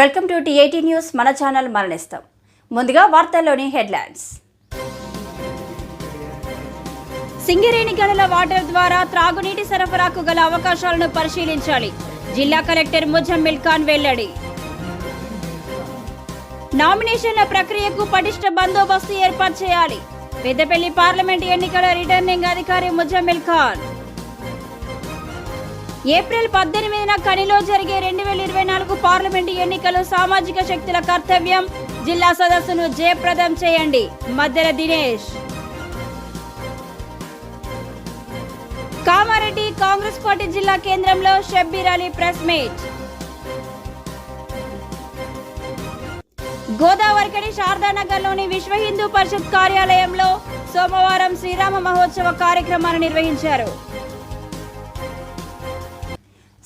Welcome to TIT news. మన channel మరణిస్తాం. ముందుగా వార్తల్లోని హెడ్లైన్స్. సింగరేణి గనుల వాటర్ ద్వారా త్రాగునీటి సరఫరాకు గల అవకాశాలను పరిశీలించాలి. జిల్లా కలెక్టర్ ముజమ్మిల్ ఖాన్ వెల్లడి. నామినేషన్ల ప్రక్రియకు పటిష్ట బందోబస్తు ఏర్పాటు చేయాలి. పెద్దపల్లి పార్లమెంట్ ఎన్నికల రిటర్నింగ్ అధికారి ముజమ్మిల్ ఖాన్. ఏప్రిల్ పద్దెనిమిదిన కనిలో జరిగే రెండు వేల ఇరవై నాలుగు పార్లమెంటు ఎన్నికలు సామాజిక శక్తుల కర్తవ్యం. జిల్లా సదస్సును జయప్రదం చేయండి. మద్దెల దినేష్. కామారెడ్డి కాంగ్రెస్ పార్టీ జిల్లా కేంద్రంలో షబ్బీర్ అలీ ప్రెస్ మీట్. గోదావరికని శారదానగర్లోని విశ్వ హిందూ పరిషత్ కార్యాలయంలో సోమవారం శ్రీరామ మహోత్సవ కార్యక్రమాన్ని నిర్వహించారు.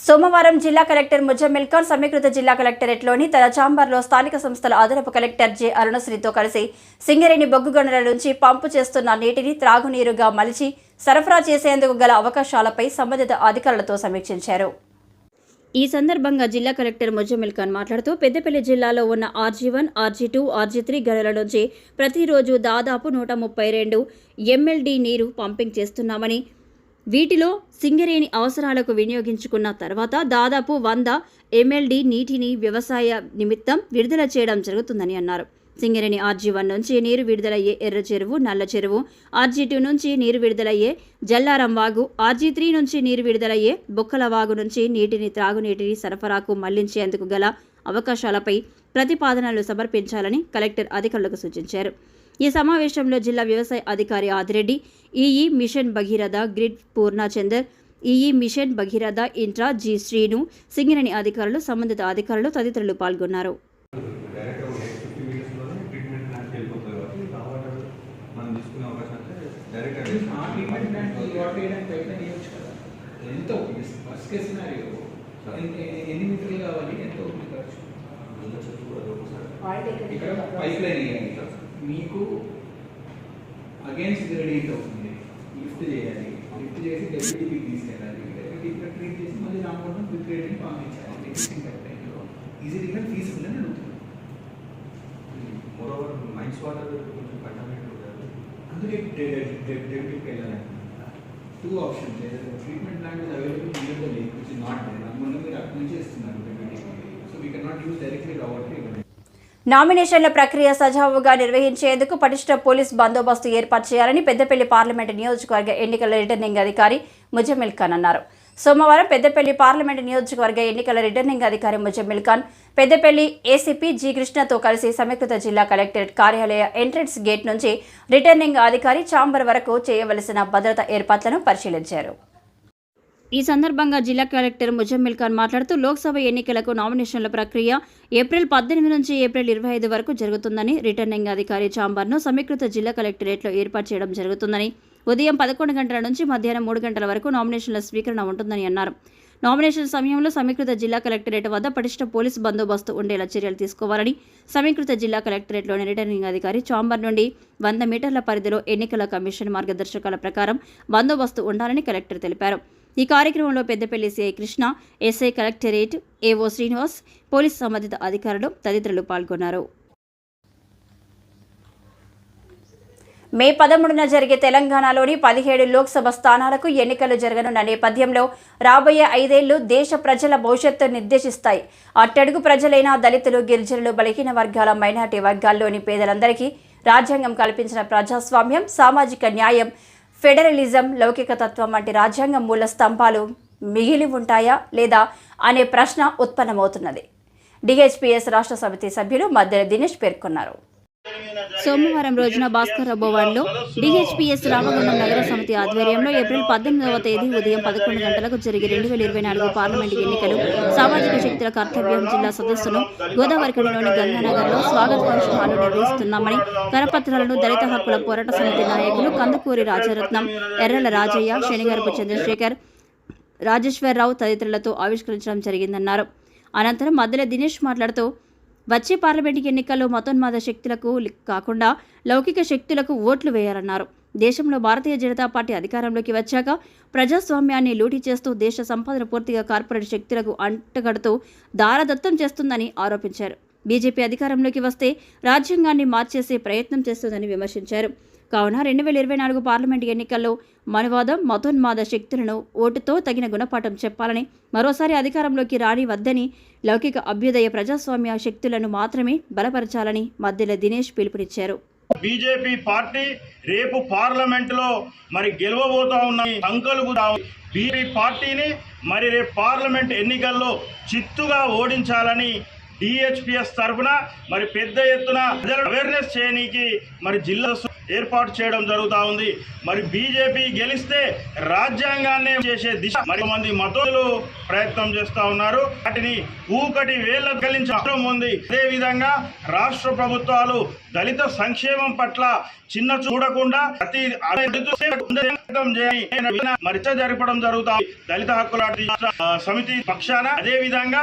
సోమవారం జిల్లా కలెక్టర్ ముజమ్మిల్ ఖాన్ సమీకృత జిల్లా కలెక్టరేట్లోని తన చాంబర్లో స్థానిక సంస్థల అదనపు కలెక్టర్ జె అరుణశ్రీతో కలిసి సింగరేణి బొగ్గు గనుల నుంచి పంపు చేస్తున్న నీటిని త్రాగునీరుగా మలిచి సరఫరా చేసేందుకు గల అవకాశాలపై సంబంధిత అధికారులతో సమీక్షించారు. ఈ సందర్భంగా జిల్లా కలెక్టర్ ముజమిల్ ఖాన్ మాట్లాడుతూ పెద్దపల్లి జిల్లాలో ఉన్న RG one RG two RG three గనుల నుంచి ప్రతిరోజు దాదాపు నూట ముప్పై రెండు ఎంఎల్డి నీరు పంపింగ్ చేస్తున్నామని వీటిలో సింగరేణి అవసరాలకు వినియోగించుకున్న తర్వాత దాదాపు వంద ఎంఎల్డి నీటిని వ్యవసాయ నిమిత్తం విడుదల చేయడం జరుగుతుందని అన్నారు. సింగరేణి ఆర్జీ వన్ నుంచి నీరు విడుదలయ్యే ఎర్ర చెరువు నల్ల చెరువు ఆర్జీ టూ నుంచి నీరు విడుదలయ్యే జల్లారం వాగు ఆర్జీ త్రీ నుంచి నీరు విడుదలయ్యే బొక్కల వాగు నుంచి నీటిని త్రాగునీటిని సరఫరాకు మళ్ళించేందుకు గల అవకాశాలపై ప్రతిపాదనలు సమర్పించాలని కలెక్టర్ అధికారులకు సూచించారు. ఈ సమావేశంలో జిల్లా వ్యవసాయ అధికారి Adireddy EE mission Bhagiratha grid Purnachander EE mission Bhagiratha intra G Srinu Singareni అధికారులు సంబంధిత అధికారులు తదితరులు పాల్గొన్నారు ఎన్ని మీటర్లు కావాలి ఎంత అవుతుంది ఖర్చు ఇక్కడ పైప్ లైన్ వేయాలి మీకు అగైన్స్ గ్రేడియంట్ అవుతుంది లిఫ్ట్ చేయాలి. లిఫ్ట్ చేసి డెప్యూటీకి తీసుకెళ్ళాలి. డెప్యూటీకి ట్రీట్ చేసి మళ్ళీ రామగుండం క్విక్ గ్రేడింగ్ పంపించాలి. టెక్నింగ్ టైంలో ఈజీ డిఫరెంట్ ఫీజుబుల్ అని అడుగుతుంది మోరోవర్ మైన్స్ వాటర్ కొంచెం కంటామినేట్ ఉంటుంది అందుకే డెప్యూటీకి వెళ్ళాలి టూ ఆప్షన్స్ ఏదైతే treatment is available near the lake which not there అందువల్ల మీరు అక్కడి నుంచి ఇస్తున్నారు so we cannot use directly raw water ఇవ్వండి నామినేషన్ల ప్రక్రియ సజావుగా నిర్వహించేందుకు పటిష్ట పోలీస్ బందోబస్తు ఏర్పాటు చేయాలని పెద్దపల్లి పార్లమెంటు నియోజకవర్గ ఎన్నికల రిటర్నింగ్ అధికారి ముజమిల్ ఖాన్ అన్నారు. సోమవారం పెద్దపల్లి పార్లమెంటు నియోజకవర్గ ఎన్నికల రిటర్నింగ్ అధికారి ముజమిల్ ఖాన్ పెద్దపల్లి ఏసీపీ జి కృష్ణతో కలిసి సమీకృత జిల్లా కలెక్టరేట్ కార్యాలయ ఎంట్రన్స్ గేట్ నుంచి రిటర్నింగ్ అధికారి చాంబర్ వరకు చేయవలసిన భద్రత ఏర్పాట్లను పరిశీలించారు. ఈ సందర్భంగా జిల్లా కలెక్టర్ ముజమ్మిల్ ఖాన్ మాట్లాడుతూ లోక్సభ ఎన్నికలకు నామినేషన్ల ప్రక్రియ ఏప్రిల్ పద్దెనిమిది నుంచి ఏప్రిల్ ఇరవై ఐదు వరకు జరుగుతుందని రిటర్నింగ్ అధికారి చాంబర్ను సమీకృత జిల్లా కలెక్టరేట్లో ఏర్పాటు చేయడం జరుగుతుందని ఉదయం పదకొండు గంటల నుంచి మధ్యాహ్నం మూడు గంటల వరకు నామినేషన్ల స్వీకరణ ఉంటుందని అన్నారు. నామినేషన్ సమయంలో సమీకృత జిల్లా కలెక్టరేట్ వద్ద పటిష్ట పోలీసు బందోబస్తు ఉండేలా చర్యలు తీసుకోవాలని సమీకృత జిల్లా కలెక్టరేట్లోని రిటర్నింగ్ అధికారి చాంబర్ నుండి వంద మీటర్ల పరిధిలో ఎన్నికల కమిషన్ మార్గదర్శకాల ప్రకారం బందోబస్తు ఉండాలని కలెక్టర్ తెలిపారు. ఈ కార్యక్రమంలో Peddapalli CI Krishna SI collectorate AO Srinivas police సంబంధిత అధికారులు తదితరులు పాల్గొన్నారు. మే పదమూడున జరిగే తెలంగాణలోని పదిహేడు లోక్సభ స్థానాలకు ఎన్నికలు జరగనున్న నేపథ్యంలో రాబోయే ఐదేళ్ళు దేశ ప్రజల భవిష్యత్తు నిర్దేశిస్తాయి. అట్టడుగు ప్రజలైన దళితులు గిరిజనులు బలహీన వర్గాల మైనార్టీ వర్గాల్లోని పేదలందరికీ రాజ్యాంగం కల్పించిన ప్రజాస్వామ్యం సామాజిక న్యాయం ఫెడరలిజం లౌకిక తత్వం వంటి రాజ్యాంగం మూల స్తంభాలు మిగిలి ఉంటాయా లేదా అనే ప్రశ్న ఉత్పన్నమవుతున్నది. డిహెచ్పిఎస్ రాష్ట్ర సమితి సభ్యులు మద్దెల దినేష్ పేర్కొన్నారు. సోమవారం రోజున భాస్కర్ భవన్లో డిహెచ్పిఎస్ రామగుండం నగర సమితి ఆధ్వర్యంలో ఏప్రిల్ పద్దెనిమిదవ తేదీ ఉదయం పదకొండు గంటలకు జరిగే రెండు వేల ఇరవై నాలుగు పార్లమెంటు ఎన్నికలు సామాజిక శక్తుల కర్తవ్యం జిల్లా సదస్సును గోదావరికడిలోని గంగానగర్లో స్వాగత ఫంక్షన్ నిర్వహిస్తున్నామని కరపత్రాలను దళిత హక్కుల పోరాట సమితి నాయకులు కందుకూరి రాజరత్నం ఎర్రల రాజయ్య శనిగరపు చంద్రశేఖర్ రాజేశ్వరరావు తదితరులతో ఆవిష్కరించడం జరిగిందన్నారు. అనంతరం మధ్యలో దినేష్ మాట్లాడుతూ వచ్చే పార్లమెంటు ఎన్నికల్లో మతోన్మాద శక్తులకు కాకుండా లౌకిక శక్తులకు ఓట్లు వేయాలన్నారు. దేశంలో భారతీయ జనతా పార్టీ అధికారంలోకి వచ్చాక ప్రజాస్వామ్యాన్ని లూటీ చేస్తూ దేశ సంపదను పూర్తిగా కార్పొరేట్ శక్తులకు అంటగడుతూ దారదత్తం చేస్తుందని ఆరోపించారు. బీజేపీ అధికారంలోకి వస్తే రాజ్యాంగాన్ని మార్చేసే ప్రయత్నం చేస్తుందని విమర్శించారు. కావున రెండు వేల ఇరవై నాలుగు పార్లమెంటు ఎన్నికల్లో మనువాదం మతోన్మాద శక్తులను ఓటుతో తగిన గుణపాఠం చెప్పాలని మరోసారి అధికారంలోకి రాని వద్దని లౌకిక అభ్యుదయ ప్రజాస్వామ్య శక్తులను మాత్రమే బలపరచాలని మధ్యలో దినేష్ పిలుపునిచ్చారు. బీజేపీ పార్టీ రేపు పార్లమెంట్లో మరి గెలవబోతా ఉన్న అంకలుగుతా బీజేపీ పార్టీని మరి రేపు పార్లమెంట్ ఎన్నికల్లో చిత్తుగా ఓడించాలని డిహెచ్పిఎస్ తరఫున మరి పెద్ద ఎత్తున అవేర్నెస్ చేయనీకి మరి జిల్లా ఏర్పాటు చేయడం జరుగుతూ ఉంది. మరి బీజేపీ గెలిస్తే రాజ్యాంగాన్ని చేసే దిశ మరి మంది మతోలు ప్రయత్నం చేస్తూ ఉన్నారు. వాటిని ఊకటి వేళ్ళ కలించే ఉంది. అదే విధంగా రాష్ట్ర ప్రభుత్వాలు దళిత సంక్షేమం పట్ల చిన్న చూడకుండా ప్రతి మరి జరపడం జరుగుతాయి దళిత హక్కుల సమితి పక్షాన అదే విధంగా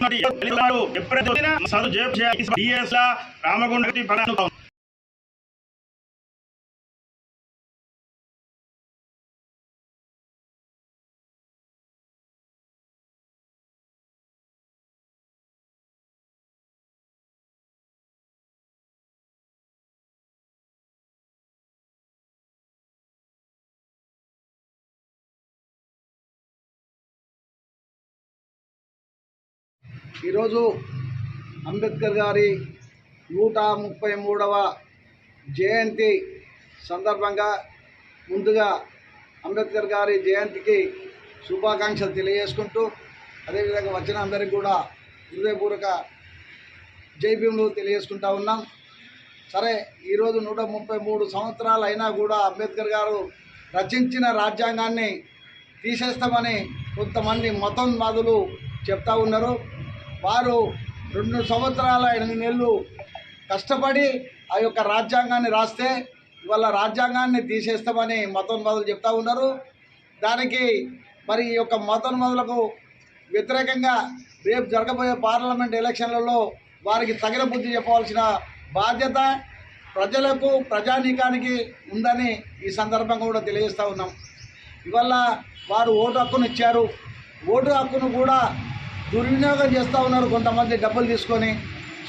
ఈరోజు అంబేద్కర్ గారి నూట ముప్పై మూడవ జయంతి సందర్భంగా ముందుగా అంబేద్కర్ గారి జయంతికి శుభాకాంక్షలు తెలియజేసుకుంటూ అదేవిధంగా వచ్చిన అందరికీ కూడా హృదయపూర్వక జైభీములు తెలియజేసుకుంటా ఉన్నాం. సరే ఈరోజు నూట ముప్పై మూడు సంవత్సరాలు అయినా కూడా అంబేద్కర్ గారు రచించిన రాజ్యాంగాన్ని తీసేస్తామని కొంతమంది మతం మాదులు చెప్తా ఉన్నారు. వారు రెండు సంవత్సరాల ఎనిమిది నెలలు కష్టపడి ఆ యొక్క రాజ్యాంగాన్ని రాస్తే ఇవాళ రాజ్యాంగాన్ని తీసేస్తామని మతోన్మాదులు చెప్తా ఉన్నారు. దానికి మరి ఈ యొక్క మతోన్మాదులకు వ్యతిరేకంగా రేపు జరగబోయే పార్లమెంట్ ఎలక్షన్లలో వారికి తగిన బుద్ధి చెప్పవలసిన బాధ్యత ప్రజలకు ప్రజానీకానికి ఉందని ఈ సందర్భంగా కూడా తెలియజేస్తూ ఉన్నాం. ఇవల్ల వారు ఓటు హక్కును ఇచ్చారు. ఓటు హక్కును కూడా దుర్వినియోగం చేస్తూ ఉన్నారు కొంతమంది డబ్బులు తీసుకొని.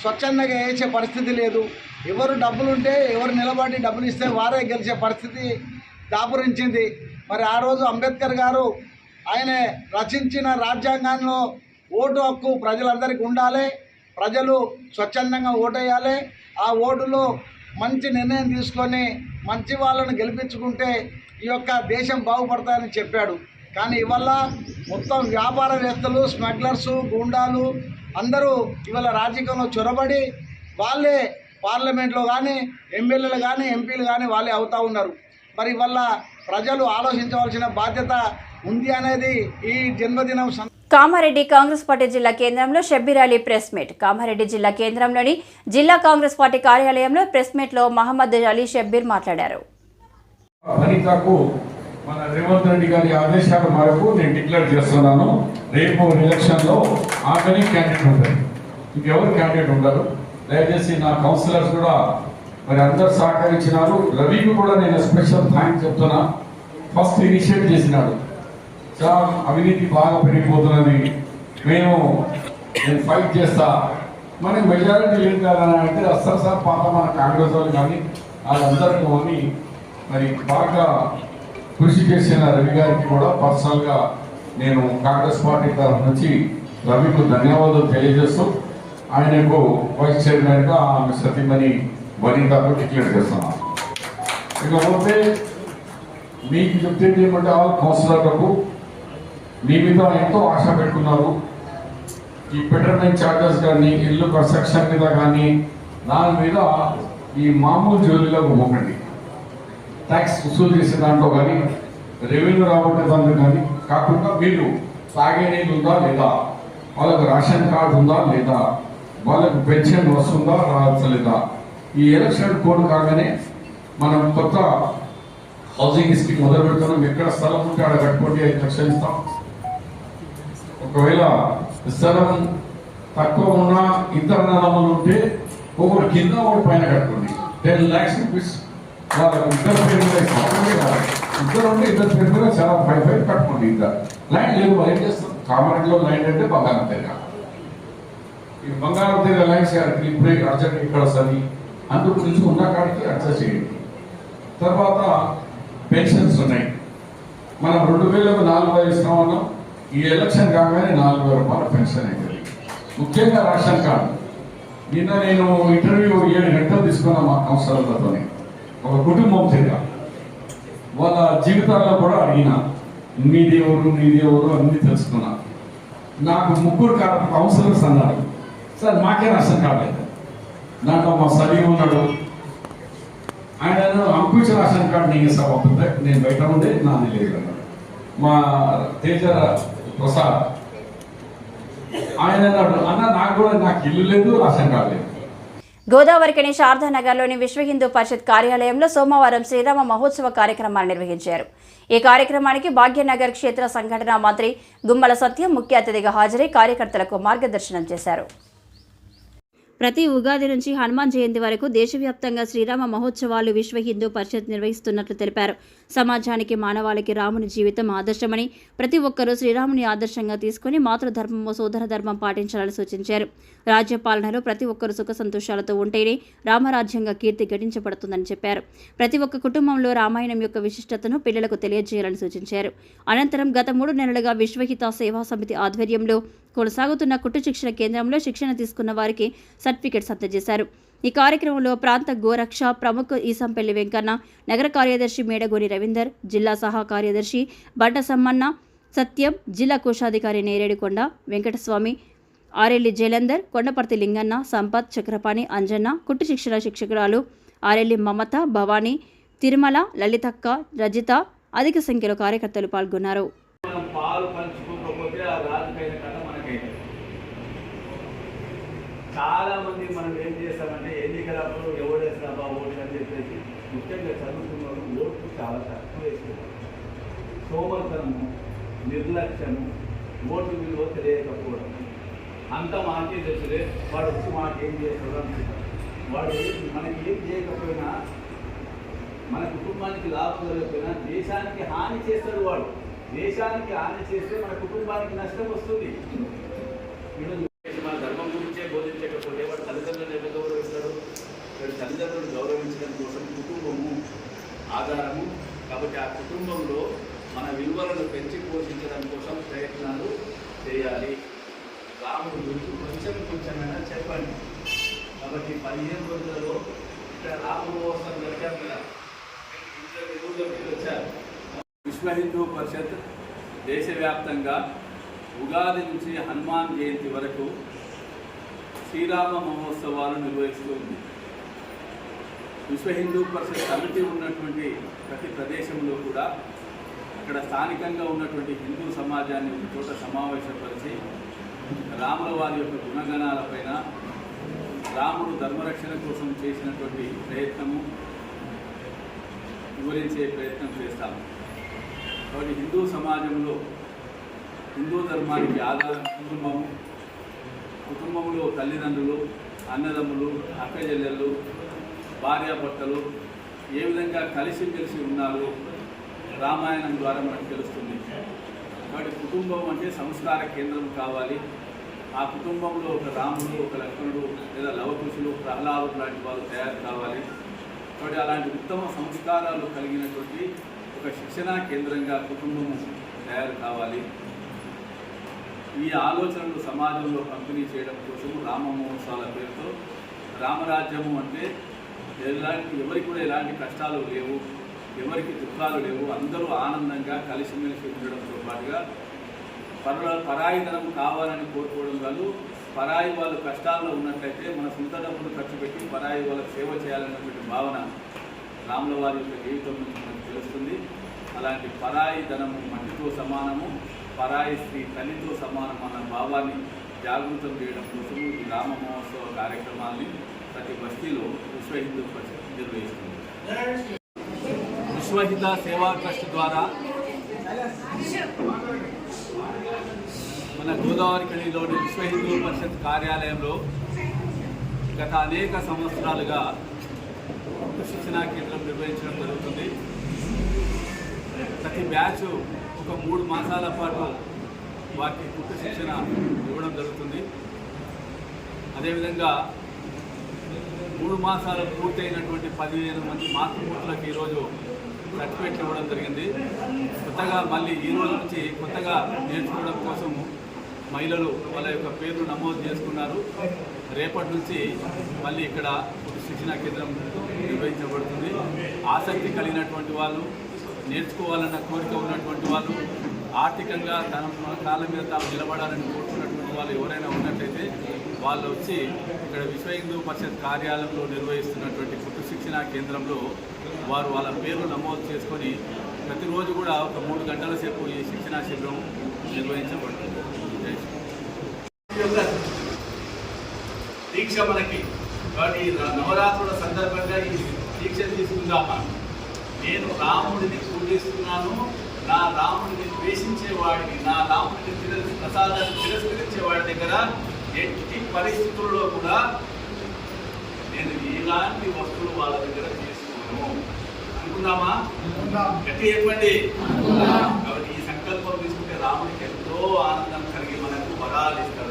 స్వచ్ఛందంగా వేసే పరిస్థితి లేదు. ఎవరు డబ్బులు ఉంటే ఎవరు నిలబడి డబ్బులు ఇస్తే వారే గెలిచే పరిస్థితి దాపురించింది. మరి ఆ రోజు అంబేద్కర్ గారు ఆయన రచించిన రాజ్యాంగంలో ఓటు హక్కు ప్రజలందరికీ ఉండాలి. ప్రజలు స్వచ్ఛందంగా ఓటేయాలి. ఆ ఓటులో మంచి నిర్ణయం తీసుకొని మంచి వాళ్ళను గెలిపించుకుంటే ఈ యొక్క దేశం బాగుపడతాయని చెప్పాడు. కానీ ఇవల్ల మొత్తం వ్యాపారవేత్తలు స్మగ్లర్సు గూండాలు అందరూ ఇవాళ రాజకీయంలో చొరబడి వాళ్ళే పార్లమెంట్లో కానీ ఎమ్మెల్యేలు కానీ ఎంపీలు కానీ వాళ్ళే అవుతా ఉన్నారు. మరి ఇవల్ల ప్రజలు ఆలోచించవలసిన బాధ్యత ఉంది అనేది ఈ జన్మదినం కామారెడ్డి కాంగ్రెస్ పార్టీ జిల్లా కేంద్రంలో షబ్బీర్ అలీ ప్రెస్ మీట్. కామారెడ్డి జిల్లా కేంద్రంలోని జిల్లా కాంగ్రెస్ పార్టీ కార్యాలయంలో ప్రెస్ మీట్లో మహమ్మద్ అలీ షబ్బీర్ మాట్లాడారు. మన రేవంత్ రెడ్డి గారి ఆదేశాల మేరకు నేను డిక్లేర్ చేస్తున్నాను. రేపు ఎలక్షన్లో ఆమెనే క్యాండిడేట్ ఉంటారు ఇంకెవరు క్యాండిడేట్ ఉండరు. దయచేసి నా కౌన్సిలర్స్ కూడా మరి అందరు సహకరించినారు. రవికి కూడా నేను స్పెషల్ థ్యాంక్స్ చెప్తున్నా. ఫస్ట్ ఇనిషియేట్ చేసినాడు. చాలా అవినీతి బాగా పెరిగిపోతున్నది. మేము నేను ఫైట్ చేస్తా. మనకి మెజారిటీ ఏం కాదని అంటే అస్సలు సార్ పాత మన కాంగ్రెస్ వాళ్ళు కానీ వాళ్ళందరికీ పోని మరి బాగా కృషి చేసిన రవి గారికి కూడా పర్సనల్గా నేను కాంగ్రెస్ పార్టీ తరఫు నుంచి రవికు ధన్యవాదాలు తెలియజేస్తూ ఆయనకు వైస్ చైర్మన్గా ఆమె సతీమణి వనితకు డిక్లేర్ చేస్తున్నాను ఇకపోతే మీకు చెప్తే ఏమంటే ఆల్ కౌన్సిలర్లకు మీ మీద ఎంతో ఆశ పెట్టుకున్నారు. ఈ పెట్రోలింగ్ చార్జెస్ కానీ ఇల్లు కన్స్ట్రక్షన్ మీద కానీ దాని మీద ఈ మామూలు జోలిలోకి పోకండి. ట్యాక్స్ వసూలు చేసే దాంట్లో కానీ రెవెన్యూ రాబట్టే దాంట్లో కానీ కాకుండా వీళ్ళు తాగే నీళ్ళు ఉందా లేదా? వాళ్ళకు రేషన్ కార్డు ఉందా లేదా? వాళ్ళకు పెన్షన్ వస్తుందా రావచ్చలేదా ఈ ఎలక్షన్ కోడ్ కాగానే మనం కొత్త హౌసింగ్ స్కీమ్ మొదలు పెడుతున్నాం. ఎక్కడ స్థలం ఉంటే ఆడ కట్టుకోండి ఐదు లక్షలు ఇస్తాం ఒకవేళ స్థలం తక్కువ ఉన్నా ఇతర నెలలు ఉంటే ఒకరు కింద ఒకటి పైన కట్టుకోండి. టెన్ ల్యాక్స్ రూపీస్ వాళ్ళకి ఇద్దరు ఇద్దరు ఉంటే ఇద్దరు పేరు చాలా ఫైవ్ ఫైవ్ కట్టుకోండి ఇంకా. లైన్ లేదు ఏం చేస్తాం? కామరెడ్డిలో లైన్ అంటే బంగారం తెగ ఈ బంగారం తెగ లైన్స్ ఇప్పుడే అర్జెంట్ ఇక్కడ సరి అందుకు నుంచి ఉన్న కాడికి అడ్జస్ట్ చేయండి. తర్వాత పెన్షన్స్ ఉన్నాయి. మనం రెండు వేలకు నాలుగు వేలు ఇస్తామన్నాం ఈ ఎలక్షన్ కాగానే నాలుగు వేల రూపాయల పెన్షన్ అయింది ముఖ్యంగా రేషన్ కార్డు. నిన్న నేను ఇంటర్వ్యూ ఏడు గంటలు తీసుకున్నా మా కౌన్సిలర్లతోనే. ఒక కుటుంబం తిరిగా వాళ్ళ జీవితాల్లో కూడా అడిగిన మీది ఎవరు నీ ఎవరు అన్ని తెలుసుకున్నా. నాకు ముగ్గురు కా- కౌన్సిలర్స్ అన్నారు. సార్ మాకే నష్టం కార్డు దాంట్లో మా సలీం ఉన్నాడు. ఆయన అంకుచ రేషన్ కార్డు నేను ఇస్తామంటుంటే నేను బయట ఉండే నాది లేదు మా తేజ ప్రసాద్. ఆయన అన్నాడు అన్న నాకు కూడా నాకు ఇల్లు లేదు రేషన్ కార్డు లేదు. గోదావరికని శారదానగర్లోని విశ్వ హిందూ పరిషత్ కార్యాలయంలో సోమవారం శ్రీరామ మహోత్సవ కార్యక్రమాన్ని నిర్వహించారు. ఈ కార్యక్రమానికి భాగ్యనగర్ క్షేత్ర సంఘటన మంత్రి గుమ్మల సత్యం ముఖ్య అతిథిగా హాజరై కార్యకర్తలకు మార్గదర్శనం చేశారు. ప్రతి ఉగాది నుంచి హనుమాన్ జయంతి వరకు దేశవ్యాప్తంగా శ్రీరామ మహోత్సవాలు విశ్వ హిందూ పరిషత్ నిర్వహిస్తున్నట్లు తెలిపారు. సమాజానికి మానవాళికి రాముని జీవితం ఆదర్శమని ప్రతి ఒక్కరూ శ్రీరాముని ఆదర్శంగా తీసుకుని మాతృధర్మము సోదర ధర్మం పాటించాలని సూచించారు. రాజ్యపాలనలో ప్రతి ఒక్కరు సుఖ సంతోషాలతో ఉంటేనే రామరాజ్యంగా కీర్తి గడించబడుతుందని చెప్పారు. ప్రతి ఒక్క కుటుంబంలో రామాయణం యొక్క విశిష్టతను పిల్లలకు తెలియజేయాలని సూచించారు. అనంతరం గత మూడు నెలలుగా విశ్వహిత సేవా సమితి ఆధ్వర్యంలో కొనసాగుతున్న కుట్టు శిక్షణ కేంద్రంలో శిక్షణ తీసుకున్న వారికి సర్టిఫికెట్స్ అందజేశారు. ఈ కార్యక్రమంలో ప్రాంత గోరక్ష ప్రముఖ ఈసంపల్లి వెంకన్న నగర కార్యదర్శి మేడగోని రవీందర్ జిల్లా సహా కార్యదర్శి బండ సమ్మన్న సత్యం జిల్లా కోశాధికారి నేరేడికొండ వెంకటస్వామి ఆరెల్లి జలందర్ కొండపర్తి లింగన్న సంపత్ చక్రపాణి అంజన్న కుట్టు శిక్షణ శిక్షకురాలు ఆరెల్లి మమత భవానీ తిరుమల లలితక్క రజిత అధిక సంఖ్యలో కార్యకర్తలు పాల్గొన్నారు. చాలా మంది మనం ఏం చేస్తామంటే ఎన్నికలప్పుడు ఎవడేస్తాబా ఓటు అని చెప్పేసి ముఖ్యంగా చదువుకున్న వాళ్ళు ఓట్లు చాలా తక్కువ వేస్తున్నారు సోమర్తనము నిర్లక్ష్యము ఓటు విలువ తెలియకపోవడం అంత మాకే తెలుసులే వాడు వచ్చి మాకేం చేస్తాడు అనుకుంటారు వాడు మనకి ఏం చేయకపోయినా మన కుటుంబానికి లాభం జరగకపోయినా దేశానికి హాని చేస్తాడు వాడు. దేశానికి హాని చేస్తే మన కుటుంబానికి నష్టం వస్తుంది ఈరోజు మన ధర్మం గురించే బోధించకపోతే వాడు తల్లిదండ్రులను ఎలా గౌరవిస్తాడు వాడు తల్లిదండ్రులను గౌరవించడం కోసం కుటుంబము ఆధారము కాబట్టి ఆ కుటుంబంలో మన విలువలను పెంచి పోషించడం కోసం ప్రయత్నాలు చేయాలి రాముడు గురించి కొంచెం కొంచెమైనా చెప్పండి కాబట్టి పదిహేను రోజులలో ఇక్కడ రాముడు జరిగారు కదా. ఊళ్ళో మీరు వచ్చారు. విశ్వ హిందూ పరిషత్ దేశవ్యాప్తంగా ఉగాది నుంచి హనుమాన్ జయంతి వరకు శ్రీరామ మహోత్సవాలు నిర్వహిస్తుంది విశ్వ హిందూ పరిషత్ కమిటీ ఉన్నటువంటి ప్రతి ప్రదేశంలో కూడా అక్కడ స్థానికంగా ఉన్నటువంటి హిందూ సమాజాన్ని ఒక చోట సమావేశపరిచి రాముల వారి యొక్క గుణగణాలపైన రాముడు ధర్మరక్షణ కోసం చేసినటువంటి ప్రయత్నము వివరించే ప్రయత్నం చేస్తాము. కాబట్టి హిందూ సమాజంలో హిందూ ధర్మానికి ఆధారం కుటుంబము. కుటుంబంలో తల్లిదండ్రులు అన్నదమ్ములు అక్కచెల్లెళ్ళు భార్యాభర్తలు ఏ విధంగా కలిసి కలిసి ఉన్నారు రామాయణం ద్వారా మనకు తెలుస్తుంది. కాబట్టి కుటుంబం అంటే సంస్కార కేంద్రం కావాలి. ఆ కుటుంబంలో ఒక రాముడు ఒక లక్ష్మణుడు లేదా లవకుశులు ప్రహ్లాదుడు లాంటి వాళ్ళు తయారు కావాలి. కాబట్టి అలాంటి ఉత్తమ సంస్కారాలు కలిగినటువంటి ఒక శిక్షణా కేంద్రంగా కుటుంబము తయారు కావాలి. ఈ ఆలోచనలు సమాజంలో పంపిణీ చేయడం కోసం రామ మహోత్సవాల పేరుతో రామరాజ్యము అంటే ఎలాంటి ఎవరికి కూడా ఎలాంటి కష్టాలు లేవు ఎవరికి దుఃఖాలు లేవు అందరూ ఆనందంగా కలిసిమెలిసి ఉండడంతో పాటుగా పరుల పరాయిధనం కావాలని కోరుకోవడం కాదు పరాయి వాళ్ళు కష్టాల్లో ఉన్నట్లయితే మన సొంత డబ్బులు ఖర్చు పెట్టి పరాయి వాళ్ళకి సేవ చేయాలన్నటువంటి భావన రాముల వారి యొక్క జీవితం నుంచి మనకు తెలుస్తుంది. అలాంటి పరాయి ధనము మట్టితో సమానము పరాయి స్త్రీ తల్లితో సమానం అన్న భావాన్ని జాగృతం చేయడం కోసం ఈ రామ మహోత్సవ కార్యక్రమాల్ని ప్రతి బస్తీలో విశ్వ హిందూ పరిషత్ నిర్వహిస్తుంది. విశ్వహిత సేవా ట్రస్ట్ ద్వారా మన గోదావరి కళిలోని విశ్వ హిందూ పరిషత్ కార్యాలయంలో గత అనేక సంవత్సరాలుగా ముక్త శిక్షణా కేంద్రం నిర్వహించడం జరుగుతుంది. ప్రతి బ్యాచ్ ఒక మూడు మాసాల పాటు వారికి ముక్త శిక్షణ ఇవ్వడం జరుగుతుంది. అదేవిధంగా మూడు మాసాలు పూర్తయినటువంటి పదిహేను మంది మాతృమూర్తులకు ఈరోజు సర్టిఫికెట్లు ఇవ్వడం జరిగింది. కొత్తగా మళ్ళీ ఈ రోజు నుంచి కొత్తగా నేర్చుకోవడం కోసం మహిళలు వాళ్ళ యొక్క పేర్లు నమోదు చేసుకున్నారు. రేపటి నుంచి మళ్ళీ ఇక్కడ శిక్షణ కేంద్రం నిర్వహించబడుతుంది. ఆసక్తి కలిగినటువంటి వాళ్ళు నేర్చుకోవాలన్న కోరిక ఉన్నటువంటి వాళ్ళు ఆర్థికంగా తన కాళ్ళ మీద తాము నిలబడాలని కోరుకున్నటువంటి వాళ్ళు ఎవరైనా ఉన్నట్లయితే వాళ్ళు వచ్చి ఇక్కడ విశ్వ హిందూ పరిషత్ కార్యాలయంలో నిర్వహిస్తున్నటువంటి కుట్టు శిక్షణ కేంద్రంలో వారు వాళ్ళ పేర్లు నమోదు చేసుకొని ప్రతిరోజు కూడా ఒక మూడు గంటల సేపు ఈ శిక్షణా శిబిరం నిర్వహించబడుతుంది. దీక్ష మనకి కాబట్టి నవరాత్రుల సందర్భంగా ఈ దీక్ష తీసుకుందామా? నేను రాముడిని పూజిస్తున్నాను నా రాముడిని ద్వేషించే వాడిని నా రాముడిని తిర ప్రసాదాన్ని తిరస్కరించే వాడి దగ్గర ఎట్టి పరిస్థితుల్లో కూడా నేను ఎలాంటి వస్తువులు వాళ్ళ దగ్గర తీసుకోను. అనుకుందామా? గట్టి చెప్పండి. కాబట్టి ఈ సంకల్పం తీసుకుంటే రాముడికి ఎంతో ఆనందం కలిగి మనకు వరాలు ఇస్తాడు.